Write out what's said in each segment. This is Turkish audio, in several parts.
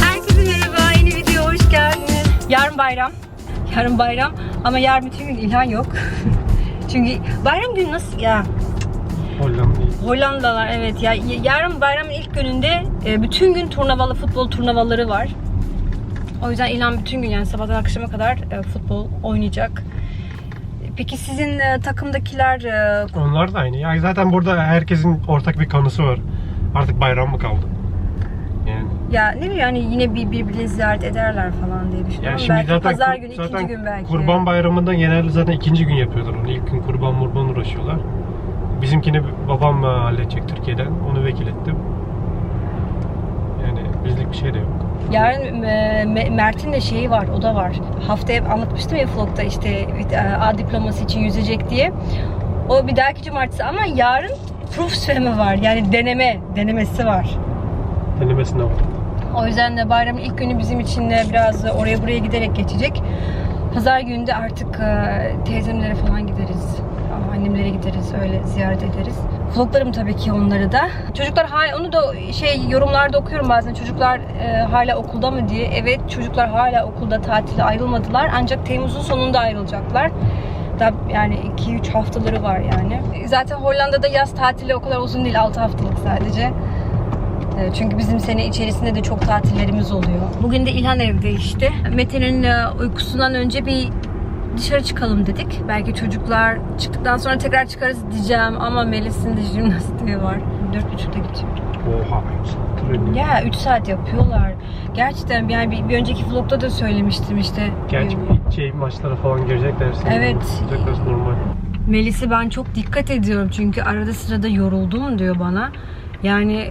Herkese merhaba, yeni video hoş geldiniz. Yarın bayram. Yarın bayram ama yarın bütün gün İlhan yok. Çünkü bayram günü nasıl ya? Hollanda. Hollandalar evet ya yarın bayramın ilk gününde e, bütün gün turnuvalı futbol turnuvaları var. O yüzden İlhan bütün gün yani sabahtan akşama kadar e, futbol oynayacak. Peki sizin e, takımdakiler e, Onlar da aynı. Ya zaten burada herkesin ortak bir kanısı var. Artık bayram mı kaldı? Yani. ya ne bileyim yani yine bir birbirini ziyaret ederler falan diye düşünüyorum. Ya Ama şimdi belki zaten pazar günü, zaten ikinci gün belki. Kurban Bayramı'nda genelde zaten ikinci gün yapıyorlar onu. İlk gün kurban murban uğraşıyorlar. Bizimkini babam halledecek Türkiye'den. Onu vekil ettim. Yani bizlik bir şey de yok. Yarın e, Me- Mert'in de şeyi var, o da var. Haftaya anlatmıştım ya vlogda işte e, A diploması için yüzecek diye. O bir dahaki cumartesi ama yarın proof swim'i var. Yani deneme, denemesi var. Denemesine var. O yüzden de bayramın ilk günü bizim için de biraz oraya buraya giderek geçecek. Pazar günü de artık e, teyzemlere falan gideriz. Annemlere gideriz, öyle ziyaret ederiz. Vloglarım tabii ki onları da. Çocuklar hala, onu da şey yorumlarda okuyorum bazen. Çocuklar e, hala okulda mı diye. Evet çocuklar hala okulda tatile ayrılmadılar. Ancak Temmuz'un sonunda ayrılacaklar. Da yani 2-3 haftaları var yani. Zaten Hollanda'da yaz tatili o kadar uzun değil. 6 haftalık sadece. E, Çünkü bizim sene içerisinde de çok tatillerimiz oluyor. Bugün de İlhan evde işte. Mete'nin e, uykusundan önce bir dışarı çıkalım dedik. Belki çocuklar çıktıktan sonra tekrar çıkarız diyeceğim ama Melis'in de jimnastiği var. 4.30'da gidiyor. Oha. Ya 3 saat yapıyorlar. Gerçekten yani bir, bir önceki vlogda da söylemiştim işte. Gerçi Ee, şey maçlara falan gireceklerse. Evet. Normal. Melis'i ben çok dikkat ediyorum çünkü arada sırada yoruldum diyor bana. Yani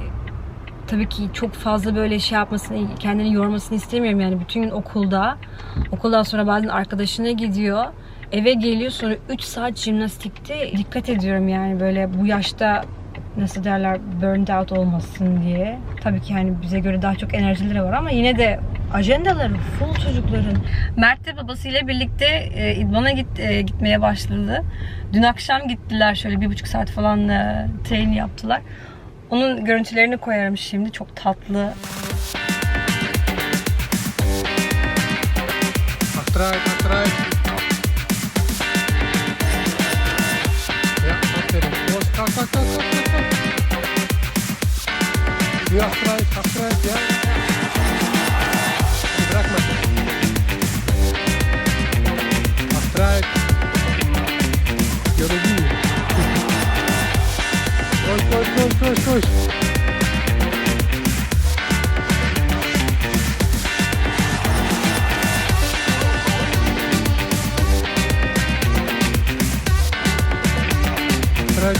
tabii ki çok fazla böyle şey yapmasını, kendini yormasını istemiyorum yani bütün gün okulda. Okuldan sonra bazen arkadaşına gidiyor. Eve geliyor sonra 3 saat jimnastikte dikkat ediyorum yani böyle bu yaşta nasıl derler burned out olmasın diye. Tabii ki yani bize göre daha çok enerjileri var ama yine de ajandaları full çocukların. Mert de babasıyla birlikte e, idmana git, e, gitmeye başladı. Dün akşam gittiler şöyle bir buçuk saat falan e, train yaptılar. Onun görüntülerini koyarım şimdi. Çok tatlı. Achteruit. Ja, achterin. Los, kalk, koş, koş,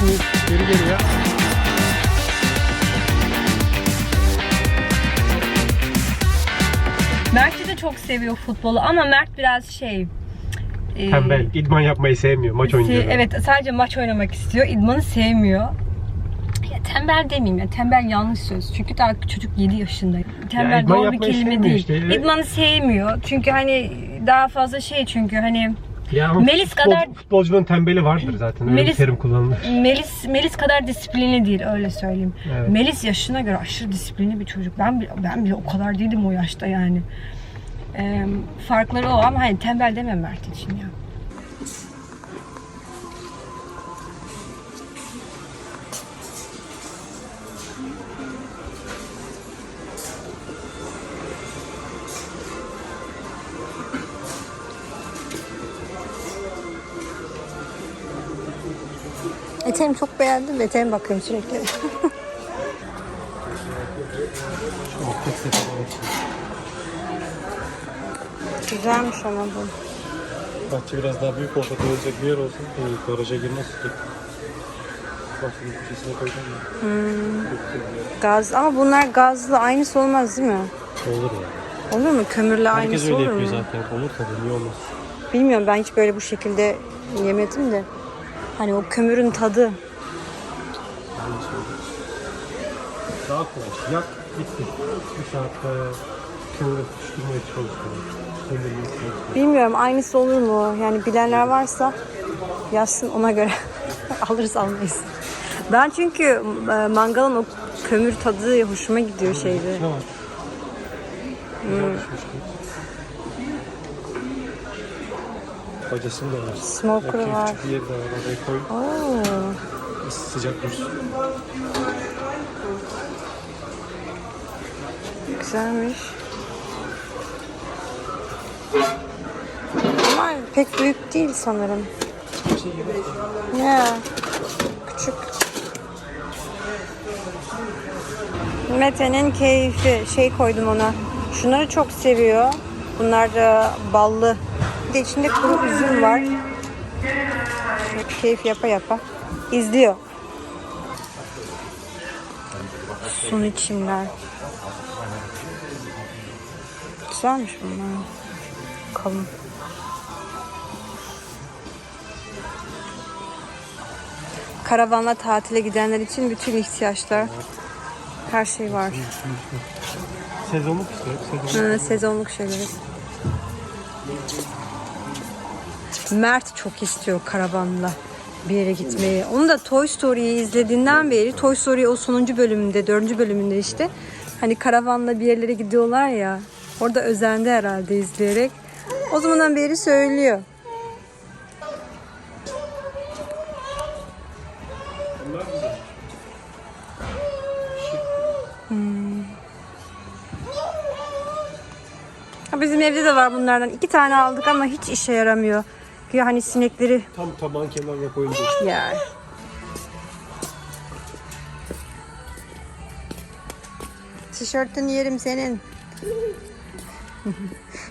nu. Geri geri ya. Mert de çok seviyor futbolu ama Mert biraz şey... Tembel. İdman yapmayı sevmiyor. Maç oynuyor. Evet sadece maç oynamak istiyor. İdmanı sevmiyor. Ya, tembel demeyeyim ya. Tembel yanlış söz. Çünkü daha çocuk 7 yaşında. Tembel idman doğru bir kelime değil. işte, evet. İdmanı sevmiyor. Çünkü hani daha fazla şey çünkü hani Ya Melis futbol- kadar- futbolcunun tembeli vardır zaten. Öyle Melis- terim kullanılır. Melis Melis kadar disiplinli değil öyle söyleyeyim. Evet. Melis yaşına göre aşırı disiplinli bir çocuk. Ben ben bile o kadar değildim o yaşta yani. Ee, farkları o ama hani tembel deme Mert için ya. Eteğimi çok beğendim. Eteğime bakıyorum sürekli. Güzelmiş ama bu. Bahçe biraz daha büyük olsa koyulacak bir yer olsun. İyi, garaja girmez. Bahçenin köşesine koyacağım ya. Hmm. Gaz ama bunlar gazlı aynısı olmaz değil mi? Olur ya. Olur mu? Kömürle Herkes aynısı öyle olur yapıyor mu? zaten. Olur tabii niye olmaz. Bilmiyorum ben hiç böyle bu şekilde yemedim de. Hani o kömürün tadı. Şey. Daha kolay. Yak bitti. Bir saatte kömürü tutuşturmaya çalışıyorum. Çalışıyorum. Bilmiyorum aynısı olur mu? Yani bilenler varsa yazsın ona göre alırız almayız. Ben çünkü e, mangalın o kömür tadı hoşuma gidiyor şeyde. Ne var? Güzel pişmiş kız. Bacasını da var. Smoker Küçük var. Bir yeri de var. Oraya koy. Oo. Sıcak dursun. Güzelmiş. Ama pek büyük değil sanırım. Ya. Küçük. Mete'nin keyfi. Şey koydum ona. Şunları çok seviyor. Bunlar da ballı. Bir de içinde kuru üzüm var. Şöyle keyif yapa yapa. izliyor. Sun içimler. Güzelmiş bunlar. Kalın. Karavanla tatile gidenler için bütün ihtiyaçlar, her şey var. Sezonluk işte. Sezonluk. Hı, sezonluk şeyler. Mert çok istiyor karavanla bir yere gitmeyi. Onu da Toy Story'yi izlediğinden beri Toy Story o sonuncu bölümünde, dördüncü bölümünde işte hani karavanla bir yerlere gidiyorlar ya. Orada özendi herhalde izleyerek. O zamandan beri söylüyor. Ha, Bizim evde de var bunlardan. iki tane aldık ama hiç işe yaramıyor. Ya hani sinekleri Tam tabağın kenarına koyunca. yer. Tişörtünü yerim senin.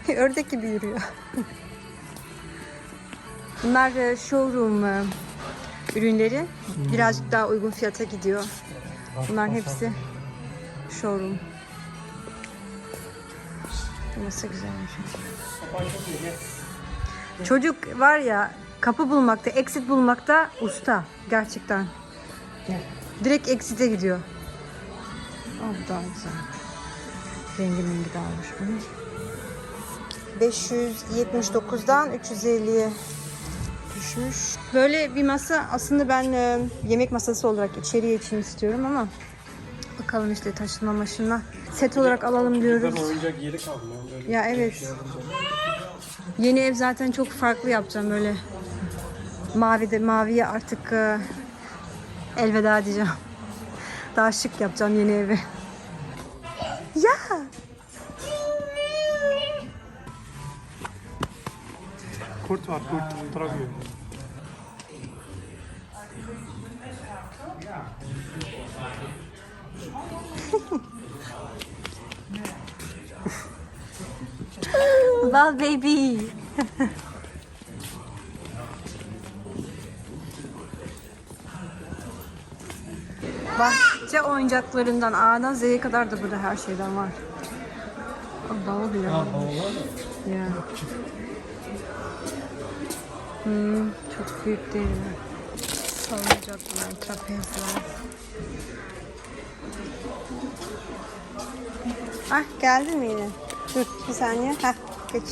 Ördek gibi yürüyor. Bunlar e, showroom e, ürünleri. Birazcık daha uygun fiyata gidiyor. Bunların hepsi showroom. Nasıl güzelmiş. Çocuk var ya kapı bulmakta, exit bulmakta usta gerçekten. Direkt exit'e gidiyor. Oh, bu daha güzel. Rengi rengi dağılmış bunun. 579'dan 350'ye düşmüş. Böyle bir masa aslında ben e, yemek masası olarak içeriye için istiyorum ama bakalım işte taşınma maşınma set olarak alalım diyoruz. Ben oyuncak yeri kaldı. Ya evet. Yeni ev zaten çok farklı yapacağım böyle. Mavi de maviye artık e, elveda diyeceğim. Daha şık yapacağım yeni evi. Ya Kurt var kurt. Duramıyor. Well baby. Bahçe oyuncaklarından A'dan Z'ye kadar da burada her şeyden var. Allah bile var. Ya. Hmm, çok büyük değil mi? Salıncaklar, trapezler. Ah geldin mi yine? Dur bir saniye. Heh geç.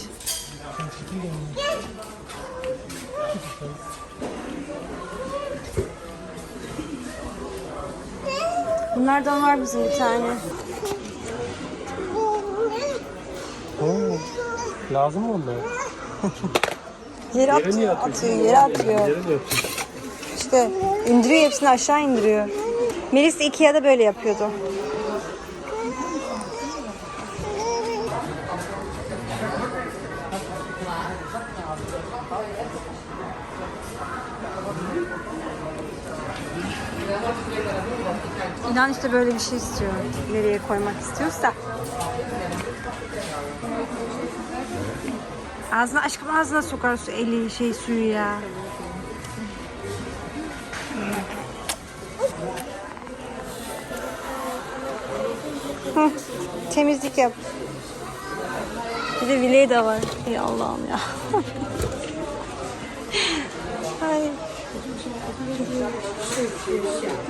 Bunlardan var bizim bir tane. Oo. Lazım mı onlar? Yere atıyor, atıyor, yere atıyor. Yere atıyorsun? İşte indiriyor hepsini aşağı indiriyor. Melis de Ikea'da böyle yapıyordu. İnan işte böyle bir şey istiyor. Nereye koymak istiyorsa. Ağzına aşkım ağzına sokar su eli şey suyu ya. Temizlik yap. Bir de bileği de var. Ey Allah'ım ya.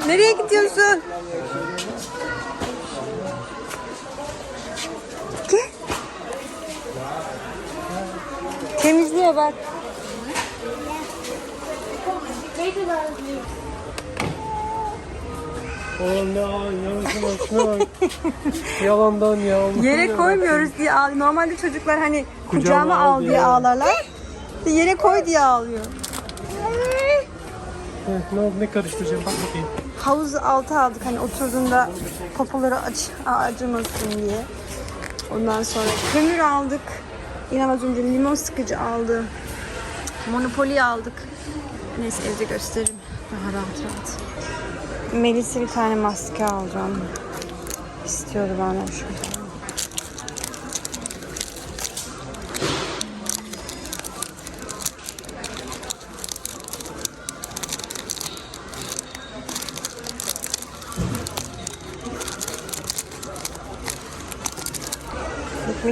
Nereye gidiyorsun? Gel. Temizliğe bak. Oğlum ne şuna bak. Yalandan ya. Allah'ım Yere koymuyoruz diye ağlıyor. Normalde çocuklar hani Kucağıma kucağıma al al diye. diye ağlarlar. Yere koy diye ağlıyor. Evet, ne oldu ne karıştıracağım bak bakayım. Havuzu altı aldık hani oturduğunda popoları aç, acımasın diye. Ondan sonra kömür aldık. Yine az önce limon sıkıcı aldı. Monopoly aldık. Neyse evde gösteririm. Daha rahat rahat. Melis'e bir tane maske alacağım. İstiyordu benden şöyle.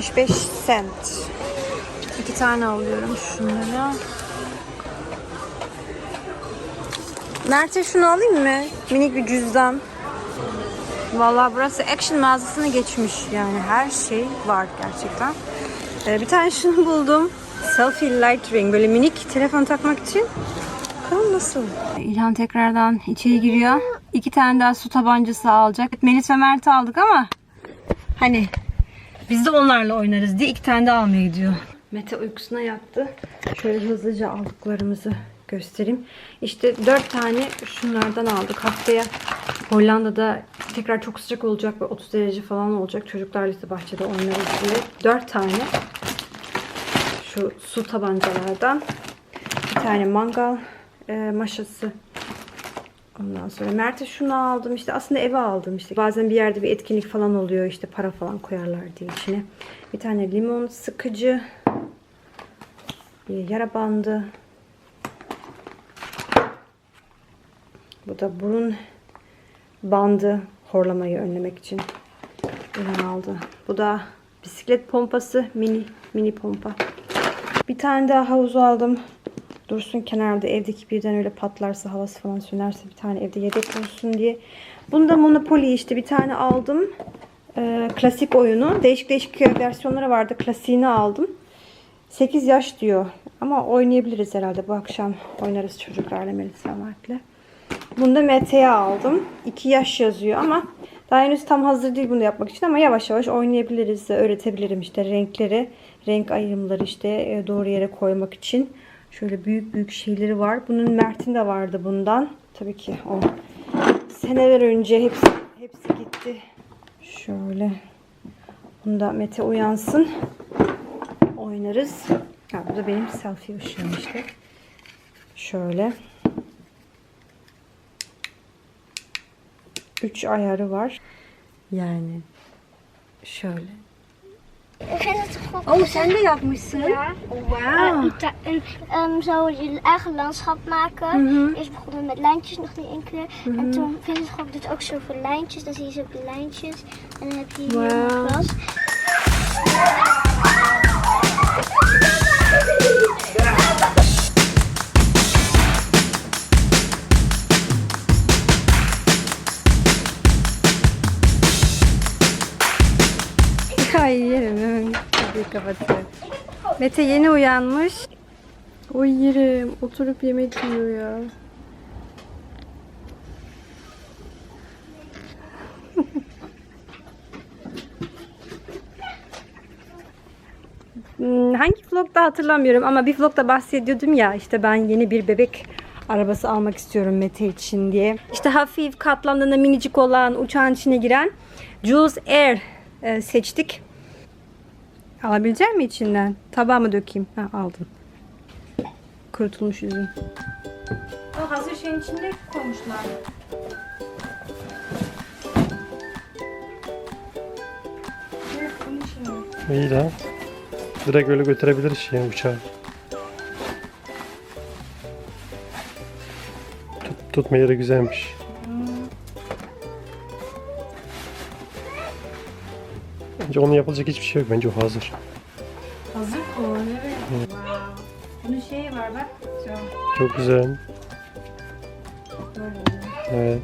...75 cent. İki tane alıyorum şunları. Mert'e şunu alayım mı? Minik bir cüzdan. Vallahi burası Action mağazasına geçmiş yani her şey var gerçekten. Ee, bir tane şunu buldum. Selfie light ring böyle minik telefon takmak için. Bakalım nasıl? İlhan tekrardan içeri giriyor. İki tane daha su tabancası alacak. Melis ve Mert aldık ama hani biz de onlarla oynarız diye iki tane de almaya gidiyor. Mete uykusuna yattı. Şöyle hızlıca aldıklarımızı göstereyim. İşte dört tane şunlardan aldık. Haftaya Hollanda'da tekrar çok sıcak olacak ve 30 derece falan olacak. Çocuklarla işte bahçede oynarız diye. Dört tane şu su tabancalardan. Bir tane mangal e, maşası. Ondan sonra Mert'e şunu aldım işte aslında eve aldım işte bazen bir yerde bir etkinlik falan oluyor işte para falan koyarlar diye içine. Bir tane limon sıkıcı, bir yara bandı. Bu da burun bandı horlamayı önlemek için ürün aldı. Bu da bisiklet pompası mini mini pompa. Bir tane daha havuz aldım. Dursun kenarda evdeki birden öyle patlarsa havası falan sönerse bir tane evde yedek olsun diye. Bunda Monopoly işte bir tane aldım. Ee, klasik oyunu. Değişik değişik versiyonları vardı. Klasiğini aldım. 8 yaş diyor. Ama oynayabiliriz herhalde. Bu akşam oynarız çocuklarla Melisa Mert'le. Bunu da Mete'ye aldım. 2 yaş yazıyor ama daha henüz tam hazır değil bunu yapmak için ama yavaş yavaş oynayabiliriz. Öğretebilirim işte renkleri, renk ayrımları işte e, doğru yere koymak için. Şöyle büyük büyük şeyleri var. Bunun Mert'in de vardı bundan. Tabii ki o seneler önce hepsi hepsi gitti. Şöyle. Bunda Mete uyansın. Oynarız. Ha, bu da benim selfie ışığım işte. Şöyle. 3 ayarı var. Yani şöyle. Oh, zender afmoesten? Ja. Oh, wauw. Eh, wow! Ehm, zo je eigen landschap maken. Mm. Eerst begonnen we met lijntjes nog niet één keer. Mm -hmm. En mhm. toen gewoon doet ook zoveel lijntjes. Dan zie je zoveel lijntjes. En dan heb je hier wow. een glas. Ay yerim hemen kapıyı kapatıyor. Mete yeni uyanmış. Oy yerim oturup yemek yiyor ya. Hmm, Hangi vlogda hatırlamıyorum ama bir vlogda bahsediyordum ya işte ben yeni bir bebek arabası almak istiyorum Mete için diye. İşte hafif katlandığında minicik olan uçağın içine giren Jules Air e, seçtik. Alabilecek mi içinden? Tabağa mı dökeyim? Ha, aldım. Kurutulmuş üzüm. O hazır şeyin içinde koymuşlar. İyi lan. Direkt öyle götürebiliriz şey uçağı. Tut, tutma yeri güzelmiş. Bence onun yapılacak hiçbir şey yok. Bence o hazır. Hazır o evet. Wow. Bunun şeyi var bak. Şu, Çok güzel. Böyle. Evet.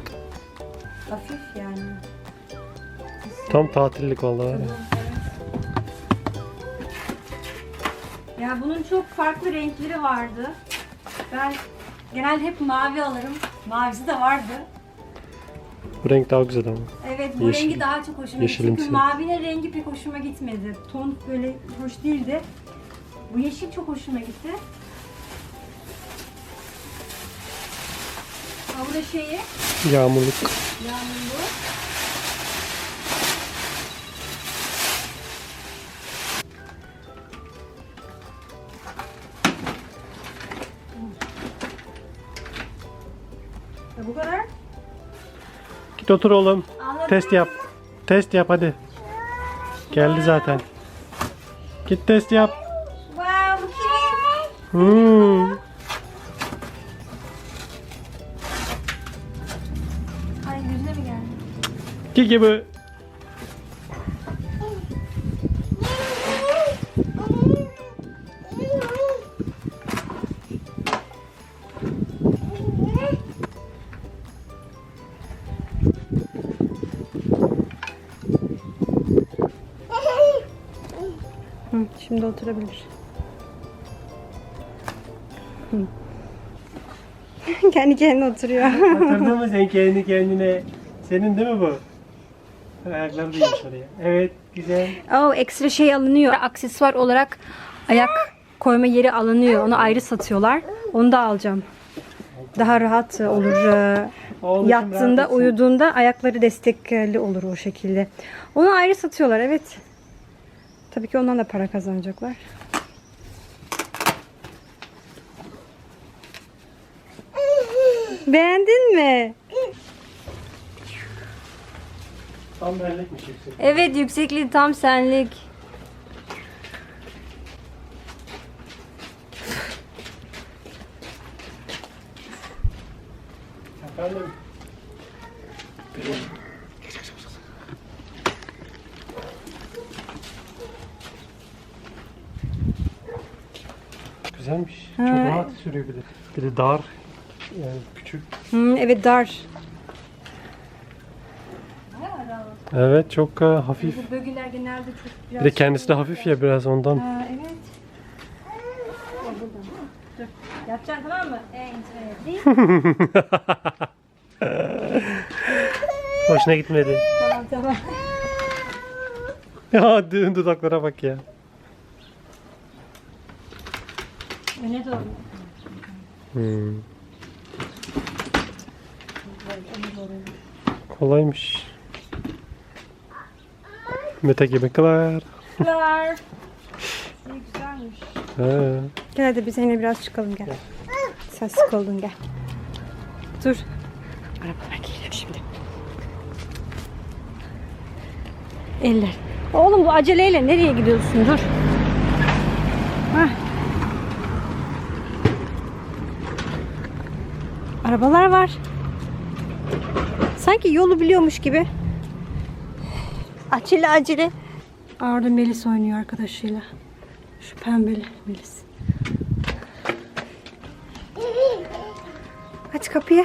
Hafif yani. Tam tatillik vallahi. Ya bunun çok farklı renkleri vardı. Ben genelde hep mavi alırım. Mavisi de vardı. Bu renk daha güzel ama. Evet bu Yeşil- rengi daha çok hoşuma gitti. yeşilimsi. Çünkü mavinin rengi pek hoşuma gitmedi. Ton böyle hoş değildi. Bu yeşil çok hoşuma gitti. Ha bu da şeyi, Yağmurluk. yağmurlu. Git otur oğlum. Test yap. Test yap hadi. Geldi zaten. Git test yap. Bu? Hmm. Ay gözüne mi geldi? Gel gibi. Oturabilir. Kendi kendine oturuyor. Oturdun mu sen kendi kendine? Senin değil mi bu? Ayakları değmiş oraya. Evet güzel. oh, ekstra şey alınıyor. Aksesuar olarak ayak koyma yeri alınıyor. Onu ayrı satıyorlar. Onu da alacağım. Daha rahat olur. Oğlum Yattığında, uyuduğunda ayakları destekli olur o şekilde. Onu ayrı satıyorlar evet. Tabii ki ondan da para kazanacaklar. Beğendin mi? Tam benlikmiş yüksek. Evet yüksekliği tam senlik. Efendim? Güzelmiş. Çok Ha. rahat sürüyor bir de. Bir de dar. Yani küçük. Hmm, evet dar. Evet çok e, hafif. Bu bölgeler genelde çok biraz... Bir de kendisi de hafif ya biraz ondan. Ha, evet. Dur. Yapacaksın tamam mı? En değil. Hoşuna gitmedi. tamam tamam. Ya düğün dudaklara bak ya. Öne doğru. Hmm. Kolaymış. Mete yemekler. Klar. İyi güzelmiş. He. Gel hadi biz yine biraz çıkalım gel. Sen sıkıldın gel. Dur. Arabalar geliyor şimdi. Eller. Oğlum bu aceleyle nereye gidiyorsun? Dur. Hah. Arabalar var. Sanki yolu biliyormuş gibi. Acele acele. Orada Melis oynuyor arkadaşıyla. Şu pembeli Melis. Aç kapıyı.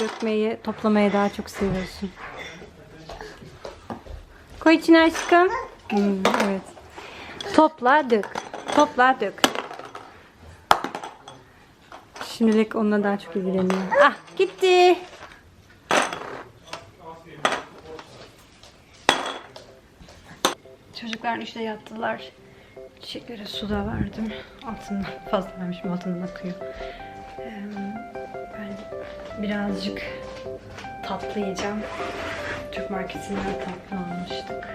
Dökmeyi, toplamayı daha çok seviyorsun. Koy içine aşkım. Hmm, evet. Topla dök. Topla dök. Şimdilik onunla daha çok ilgileniyor. Ah gitti. Çocuklar işte yattılar. Çiçeklere su da verdim. Altından fazla vermişim altından akıyor. Ben birazcık tatlı yiyeceğim. Türk marketinden tatlı almıştık.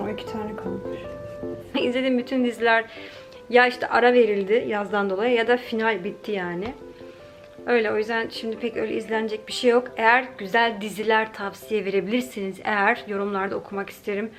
O iki tane kalmış. İzlediğim bütün diziler ya işte ara verildi yazdan dolayı ya da final bitti yani. Öyle o yüzden şimdi pek öyle izlenecek bir şey yok. Eğer güzel diziler tavsiye verebilirsiniz eğer yorumlarda okumak isterim.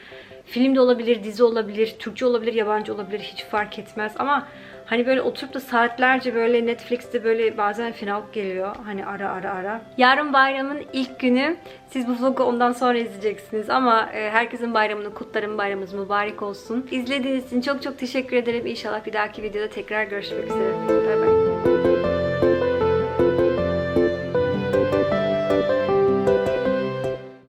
Film de olabilir, dizi olabilir, Türkçe olabilir, yabancı olabilir hiç fark etmez ama hani böyle oturup da saatlerce böyle Netflix'te böyle bazen final geliyor. Hani ara ara ara. Yarın bayramın ilk günü. Siz bu vlogu ondan sonra izleyeceksiniz ama e, herkesin bayramını kutlarım. Bayramımız mübarek olsun. İzlediğiniz için çok çok teşekkür ederim. İnşallah bir dahaki videoda tekrar görüşmek üzere. Bay bay.